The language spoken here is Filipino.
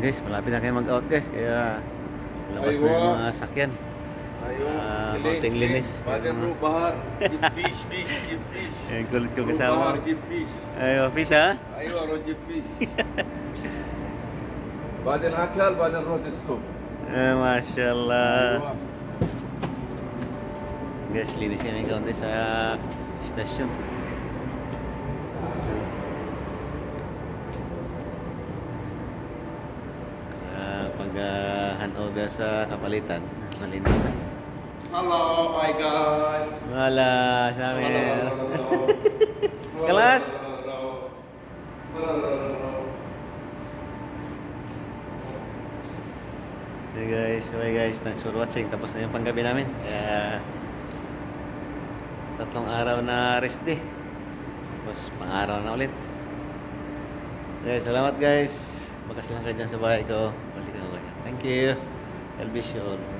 Guys, malapit na kayo mag-out guys. Kaya labas na yung mga sakyan. Ayun, Ah, galing, konting linis. Badan Ah. ro bahar. Give fish, fish, give fish. Eh, kulit ko Ro kasama. bahar, give fish. Ay, office ha? Ayun, ro give fish. Badan akal, badan ro disco. Eh, mashallah. Ayun. Guys, linis kami kaunti sa stasyon. Ah, pag ah, handover sa kapalitan, malinis na. Hello, my guy. Wala, sa amin. Hello. Kelas? Hey guys, bye guys. Thanks for watching. Tapos na yung panggabi namin. Kaya tatlong araw na rest day. Tapos pang araw na ulit. Guys, salamat guys. Bakas lang kayo dyan sa bahay ko. Thank you. I'll be sure.